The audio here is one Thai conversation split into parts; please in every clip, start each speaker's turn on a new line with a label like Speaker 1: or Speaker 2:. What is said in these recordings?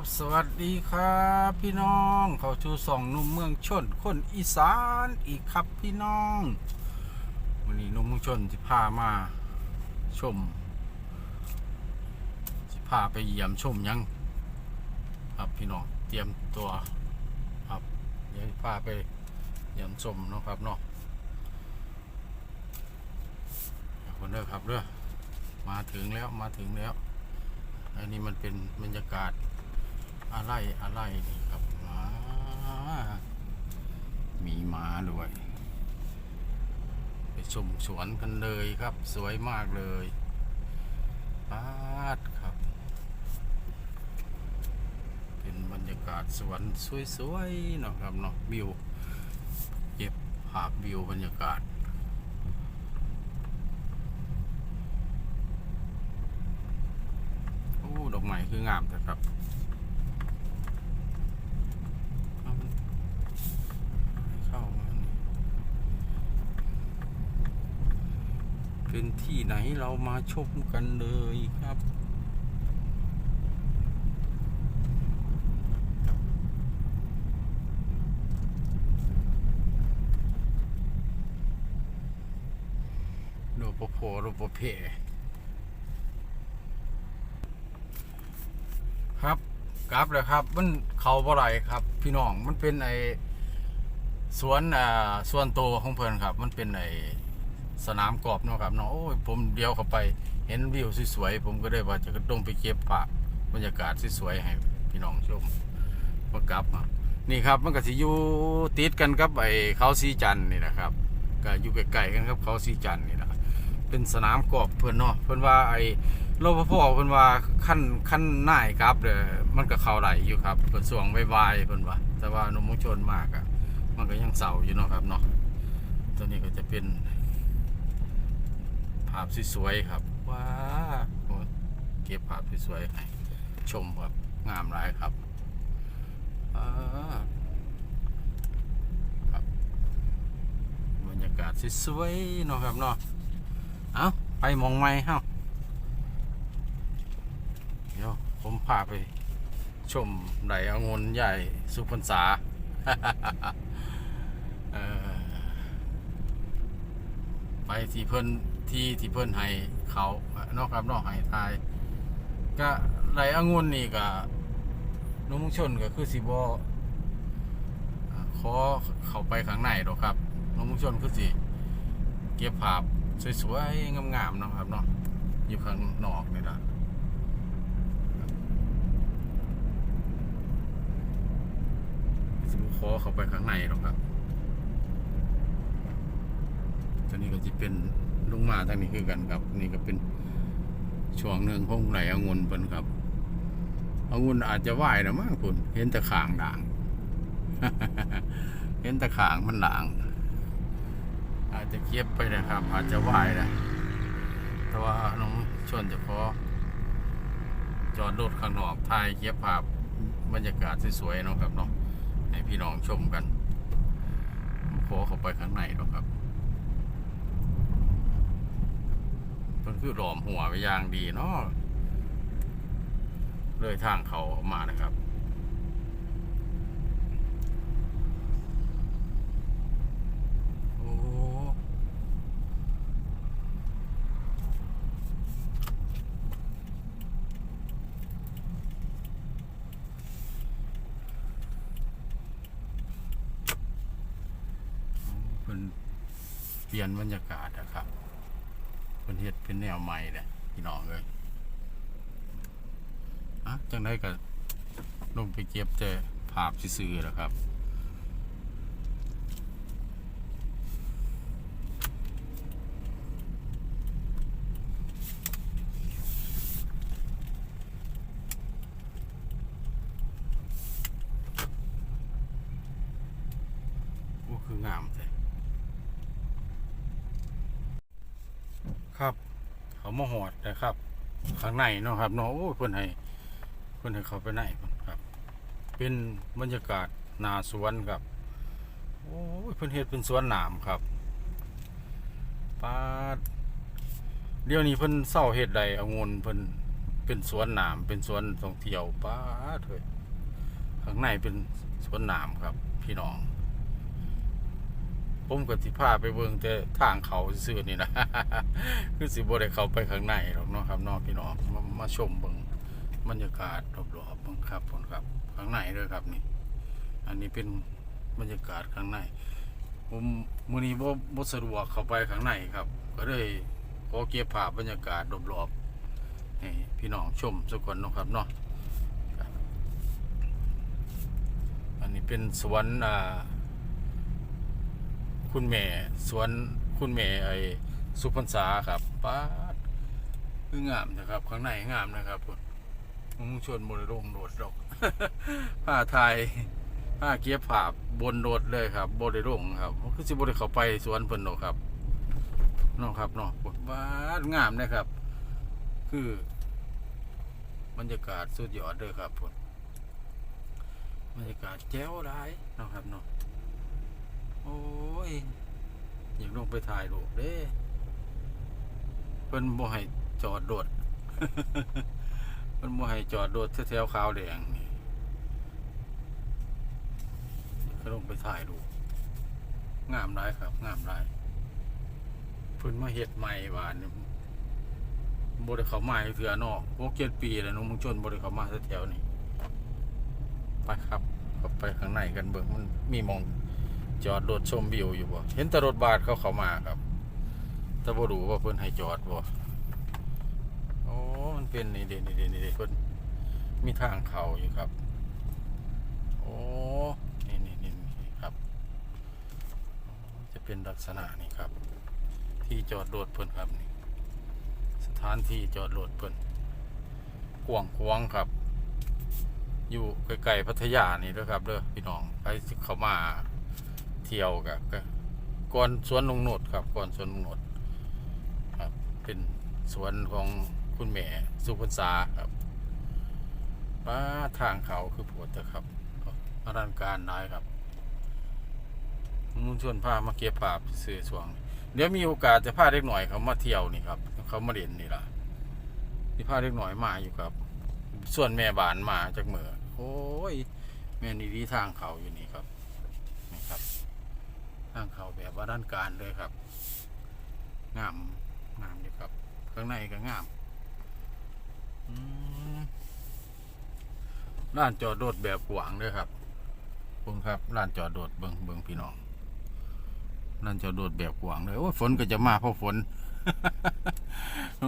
Speaker 1: บสวัสดีครับ พี่น้องเขาชูสองนุ่มเมืองชน คนอีสานอีกครับพี่น้องวันนี้นุ่มเมืองชนจะพามาชมจะพาไปเยี่ยมชมยัง ครับพี่น้องเตรียมตัวครับเดี๋ยวพาไปเยี่ยมชมนะครับเนาะคนเด้อครับเด้อมาถึงแล้วมาถึงแล้วอันนี้มันเป็นบรรยากาศ อะไรอะไรนี่ครับม้ามีม้าด้วย ไปชมสวนกันเลยครับ สวยมากเลยปาดครับ เป็นบรรยากาศสวนสวยๆเนาะครับเนาะวิวเก็บภาพวิวบรรยากาศโอ้ดอกไม้คืองามแต่ครับเอามันให้เข้ามานี่ เป็นที่ไหนเรามาชมกันเลยครับโดปโพโดปเพครับกราฟเลยครับ มันเขาบ่ไรครับ พี่น้องมันเป็นไอสวนอ่าส่วนโตวของเพิ่นครับ มันเป็นไอ สนามกรอล์ฟเนาะครับเนาะโอ้ยผมเดียวเข้าไป เห็นวิวสวยๆผมก็ได้ว่าจะกระดงไปเก็บภาพบรรยากาศสวยๆให้พี่น้องชมมากลับมานี่ครับมันก็สิอยู่ติดกันกับไอ้เขาสีจันนี่นะครับก็อยู่ใกล้ๆกันครับเขาสีจันนี่นะครับเป็นสนามกรอล์ฟเพิ่อนเนาะเพิ่อนว่าไอ้รปภเพิ่อนว่าขั้นขั้นหน่ายครับเด้อมันก็เข้าไหลอยู่ครับเพิ่นสวงไวๆเพิ่อนว่า แต่ว่านมมงชนมากอะมันก็ยังเศร้าอยู่เนาะครับเนาะตัวนี้ก็จะเป็นาพสวยๆครับ ว้าโอ้ยเก็บภาพสวยๆให้ชมครับ งามหลายครับอ่าครับบรรยากาศสวยๆเนาะครับเนาะเอาไปหมองไม้เฮ้าเดี๋ยวผมพาไปชมไดอางุนใหญ่สุพรรษาเอ่อไปที่เพิ่น ที่ที่เพิ่นให้เขานอกครับนอกให้ทาย ก็ไดอางุนนี่ก็นุ่มงชนก็คือสิบอขอเข้าไปข้างในหรอกครับนุ่มงชนคือสิเก็บภาพสวยๆงามๆเนาะครับเนาะอยู่ข้างนอกนี่ละสมขอเข้าไปข้างในหรอกครับตอนนี้ก็จะเป็น ลงมาทางนี้คือกันครับ นี่ก็เป็นช่วงหนึ่งของไหลองุ่นเพิ่นครับองุ่นอาจจะไหวนะมั้งคุณเห็นต่ขางด่าง เห็นต่ขางมันด่าง อาจจะเก็บไปนะครับ อาจจะไหวนะแต่ว่าน้องชวนจะขอจอดรถข้างนอกถ่ายเก็บภาพบรรยากาศสวยๆเนาะครับเนาะให้พี่น้องชมกันขอเข้าไปข้างในหรอกครับ พิ่นคือหลอมหัวไปอย่างดีเนาะเลยทางเขาออกมานะครับโอ้เพิ่นเปลี่ยนบรรยากาศ เป็นแนวใหม่เลยพี่น้องเลยอะจังได้ก็ลงไปเก็บเจอภาพซื่อๆนะครับ โอ้คืองามเลยครับ เขามาหอดนะครับ ข้างในเนาะครับเนาะโอ้เพิ่อนให้เพิ่อนให้เขาไปไหนครับ เป็นบรรยากาศนาสวนครับโอ้เพิ่อนเฮ็ดเป็นสวนหนามครับปาดเดี๋ยวนี้เพิ่นเศร้าเฮ็ดใดเอางนเพิ่นเป็นสวนหนามเป็นสวนท่องเที่ยวป้าดเถยข้างในเป็นสวนหนามครับ พี่น้อง ผมก็สิพาไปเบิ่งแต่ทางเขาซื่อนี่นะคือสิบ่ได้เขาไปข้างในหรอกเนาะครับน้องพี่น้องมามาชมเบิ่งบรรยากาศรอบๆเบิ่งครับผมครับข้างในเลยครับนี่ อันนี้เป็นบรรยากาศข้างใน ผมมื้อนี้บ่บ่สะดวกเข้าไปข้างในครับ ก็เลยขอเก็บภาพบรรยากาศรอบๆให้พี่น้องชมสักคนเนาะครับเนาะอันนี้เป็นสวนอ่า คุณแม่สวนคุณแม่ไอ้สุพรรษาครับป้าคืองามนะครับ ข้างในงามนะครับพุ่นมึงชวนบริโรงโดดดอกผ้าไทยผ้าเกียบผาบบนโดดเลยครับบริโรงครับคือสิบริเขาไปสวนเพิ่นดอกครับน้องครับนาะพุ่นบ้านงามนะครับ คือบรรยากาศสุดยอดเลยครับพุ่นบรรยากาศแจ๋วได้เนาะครับเนาะ โอ้ยอยากลงไปถ่ายรูปเด้เพิ่นบ่ให้จอดโดดเพิ่นบ่ให้จอดโดดแถวขาวแดงนี่ก็ลงไปถ่ายรูปงามหลายครับ งามหลายเพิ่นมาเฮ็ดใหม่ว่านี่บ่ได้เข้ามาให้เทื่อเนาะ6 7ปีแล้วเน้องมึงชนบ่ได้เข้ามาแถวนี้ไปครับไปข้างในกันเบิ่งมันมีมอง จอดรถชมวิวอยู่บ่ เห็นแต่รถบาสเขาเข้ามาครับ แต่บ่รู้ว่าเพิ่นให้จอดบ่ โอ้ มันเป็นนี่เด่นี่เด่นี่เด่เพิ่นมีทางเข้าอยู่ครับ โอ้นี่นี่นี่นี่ครับ จะเป็นลักษณะนี้ครับ ที่จอดรถเพิ่นครับนี่ สถานที่จอดรถเพิ่นกว้างขวางครับ อยู่ใกลๆพัทยานี่ด้อครับเด้อพี่น้องไปเข้ามา เที่ยวกับก่อนสวนลุงโนดครับก่อนสวนลุงโนดครับเป็นสวนของคุณแม่สุพรรษาครับป้าทางเขาคือปวดเถอะครับอลังการนายครับมุนชวนพามาเก็บภาพสื่อสวง เดี๋ยวมีโอกาสจะพาเล็กหน่อยเขามาเที่ยวนี่ครับเขามาเด่นนี่ล่ะที่พาเล็กหน่อยมาอยู่ครับ ส่วนแม่บานมาจากเหมือโอ้ยแม่นี่ดีทางเขาอยู่นี่างเขาแบบว่าด้านการเลยครับ งามงามอยู่ครับ ข้างในก็งามอืมร้านจอดรถแบบกว้างเลยครับคุณครับร้านจอดรถเบิงเบิงพี่น้องร้านจอดรถแบบกว้างเลยโอ้ฝนก็จะมาเพราะฝน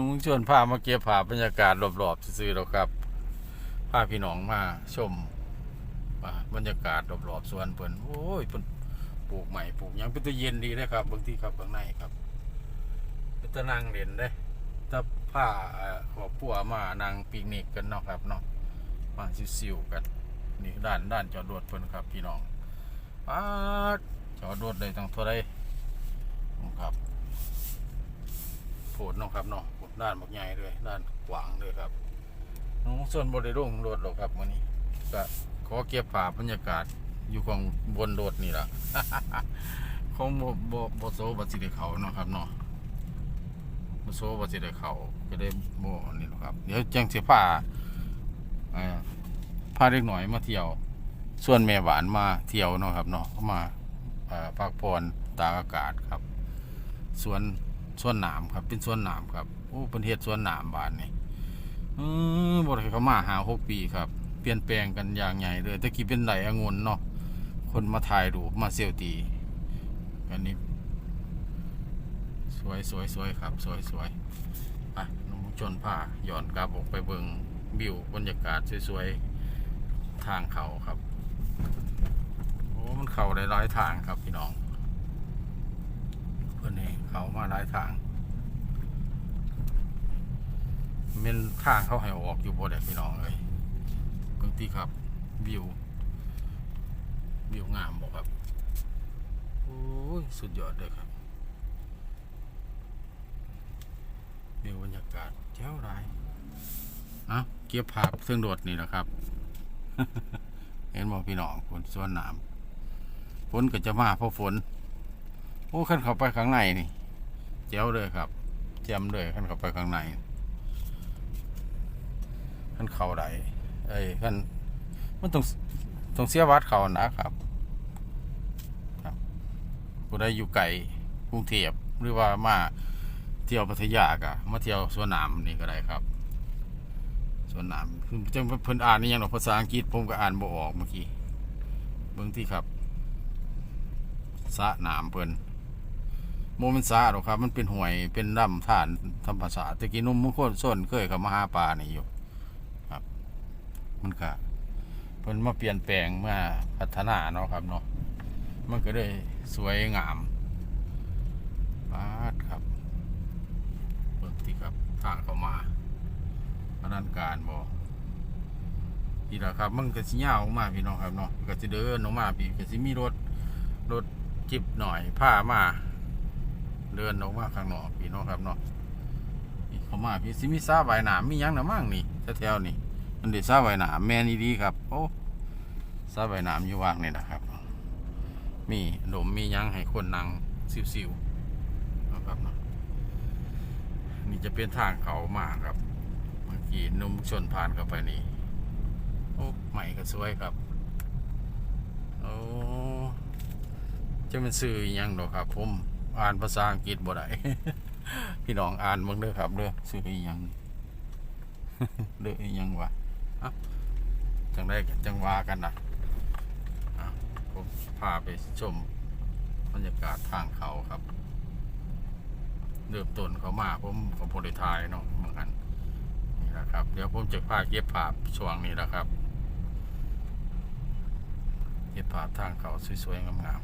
Speaker 1: มึงชวนพามาเก็บภาพบรรยากาศรอบๆซื่อๆแล้วครับพาพี่น้องมาชมบรรยากาศรอบๆสวนเพิ่นโอ้ยเพิ่น ปลูกใหม่ปลูกยังเป็นตัวเย็นดีนะครับบางทีครับข้างในครับเป็นตะนางเล่นได้ถ้าผ้าเอ่อครอบครัวมานั่งปิกนิกกันเนาะครับเนาะมาซิวๆกันนี่ด้านด้านจอดรถเพิ่นครับ พี่น้องป๊าจอดรถเลยตั้งเท่าไรครับโผดเนาะครับเนาะผดด้านบักใหญ่เลยด้านกว้างเลยครับน้องส่วนบริโภครถหรอกครับวันนี้ก็ขอเก็บภาพบรรยากาศ อยู่ของบนโดดนี่ล่ะของโบโบโซบัสิได้เขาเนาะครับเนาะโบโซบัสิได้เขาก็ได้โบนี่แหละครับ เดี๋ยวจังสิพาเอ่อพาเด็กหน่อยมาเที่ยว ส่วนแม่หวานมาเที่ยวเนาะครับเนาะเขามาเอ่อพักผ่อนตากอากาศครับ สวนสวนหนามครับ เป็นสวนหนามครับ โอ้เป็นเฮ็ดสวนหนามบานนี่อือบ่ได้เขามาหาหกปีครับ เปลี่ยนแปลงกันอย่างใหญ่เลยตะกี้เป็นไหลองุ่นเนาะ คนมาถ่ายรูปมาเซลตีอันนี้ สวยสวยสวยครับ สวยสวยอะน้องชนผ้าหย่อนกลับออกไปเบิงวิวบรรยากาศสวยๆ ทางเขาครับ โอ้มันเขาได้หลายทางครับพี่น้อง เพื่อนนี่เขามาหลายทางเป็นทางเขาให้ออกอยู่บ่ได้พี่น้องเลยบางทีครับ วิว วิวงามบอกครับ โอ้ย สุดยอดเลยครับวิวบรรยากาศแจ๋วไรอะเก็บภาพเครื่องโดดนี่แหละครับ เห็นบอกพี่น้องฝนส่วนน้ำฝนก็จะมาเพราะฝน โอ้ขั้นเข้าไปข้างในนี่แจ๋วเลยครับแจ่มเลยขั้นเข้าไปข้างในขั้นเขาใดเอ้ยขั้นมันต้อง ต้องเสียวัดเขานะครับครับผู้ใดอยู่ไกลกรุงเทพหรือว่ามาเที่ยวพัทยากะมาเที่ยวสวนน้ำนี่ก็ได้ครับสวนน้ำคือจังเพิ่นอ่านนี่ยังหรอภาษาอังกฤษผมก็อ่านบ่ออกเมื่อกี้เบิ่งที่ครับสระน้ำเพิ่นโมมันสะหรอกครับ มันเป็นห่วยเป็นลำธารธรรมชาติตะกี้นุ่มมุงคนส้นเคยเข้ามาหาปลานี่อยู่ ครับ มันก็ เพิ่นมาเปลี่ยนแปลงมาพัฒนาเนาะครับเนาะมันก็ได้สวยงามปาดครับเบิ่งที่ครับทางเข้ามาพนันการบ่พี่ละครับ มันก็สิยาวออกมาพี่น้องครับเนาะก็สิเดินออกมาพี่ก็สิมีรถรถจิบหน่อยผ้ามาเดินออกมาข้างนอกพี่น้องครับเนาะเข้ามาพี่สิมีสระว่ายน้ำมียังนะมั่งนี่แถวๆนี่ มันได้สระว่ายน้ำแม่นดีครับ โอ้สระว่ายน้ำอยู่วางนี่นะครับ มีหนมมียังให้คนนั่งสิวๆนะครับเนาะนี่จะเป็นทางเขามาครับ เมื่อกี้นุ่มชนผ่านเข้าไปนี่โอ้ใหม่ก็สวยครับโอ้จะเป็นสื่ออยังดอครับ ผมอ่านภาษาอังกฤษบ่ได้พี่น้องอ่านเบิ่งเด้อครับเด้อสื่ออยังเด้ออยังวะ จังได้จังว่ากันนะผมพาไปชมบรรยากาศทางเขาครับเริ่มต้นเขามาผมกับโพลิทายเนาะเหมือนกันนี่แหละครับ เดี๋ยวผมจะพาเก็บภาพช่วงนี้แหละครับ เก็บภาพทางเขาสวยๆงามตั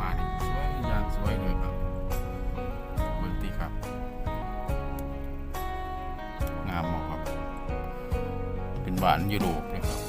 Speaker 1: มานี่สวยยามสวยเลยครับเบิ่งตีครับ งามมากครับ เป็นหวานยุโรปเลยครับ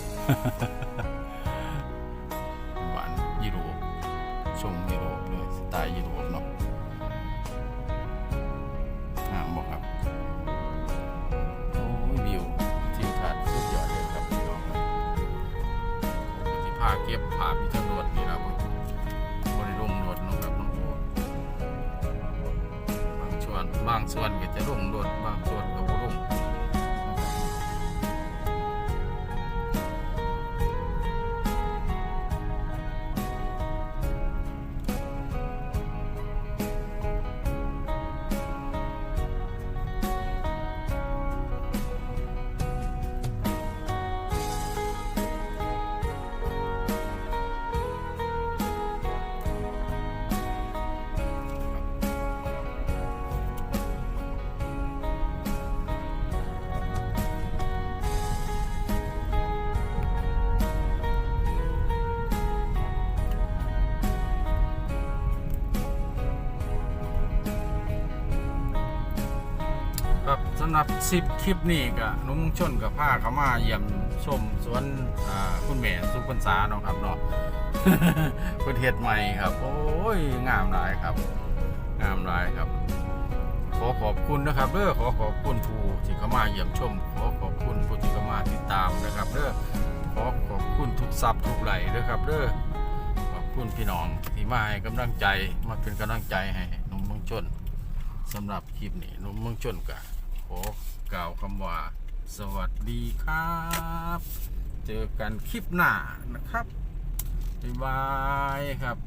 Speaker 1: ส่วนบางส่วนก็จะลงรถบางส่วนก็ำหรับสิบคลิปนี้ก็นุ่งชนกับผ้าเขามาเยี่ยมชมสวนคุณแม่สุพรรษาเนาะครับเนาะประเทศใหม่ครับ โอ้ยงามหลายครับ งามหลายครับ ขอขอบคุณนะครับเด้อขอขอบคุณผู้ที่เขามาเยี่ยมชม ขอขอบคุณผู้ที่เขามาติดตามนะครับเด้อขอขอบคุณทุกซับทุกไหลเด้อครับเด้อขอบคุณพี่น้องที่มาให้กำลังใจมาเป็นกำลังใจให้นุ่มเมืองชนสำหรับคลิปนี้นุ่มเมืองชนกะ ขอกล่าวคำว่า สวัสดีครับ เจอกันคลิปหน้านะครับ บ๊ายบายครับ